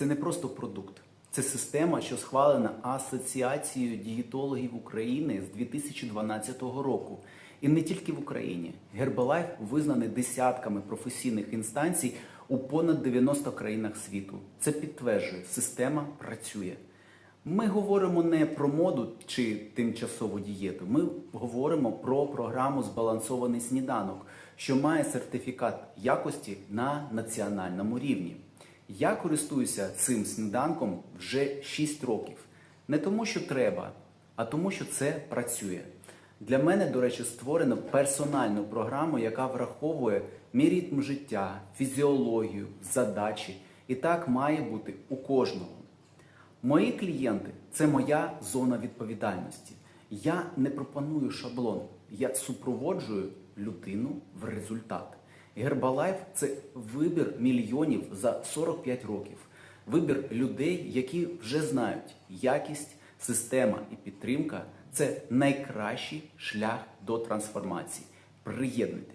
це не просто продукт. Це система, що схвалена Асоціацією дієтологів України з 2012 року. І не тільки в Україні. Гербалайф визнаний десятками професійних інстанцій у понад 90 країнах світу. Це підтверджує, система працює. Ми говоримо не про моду чи тимчасову дієту. Ми говоримо про програму Збалансований сніданок, що має сертифікат якості на національному рівні. Я користуюся цим сніданком вже 6 років. Не тому, що треба, а тому, що це працює. Для мене, до речі, створено персональну програму, яка враховує мій ритм життя, фізіологію, задачі. І так має бути у кожного. Мої клієнти це моя зона відповідальності. Я не пропоную шаблон, я супроводжую людину в результат. Гербалайф це вибір мільйонів за 45 років. Вибір людей, які вже знають якість, система і підтримка це найкращий шлях до трансформації. Приєднуйтесь.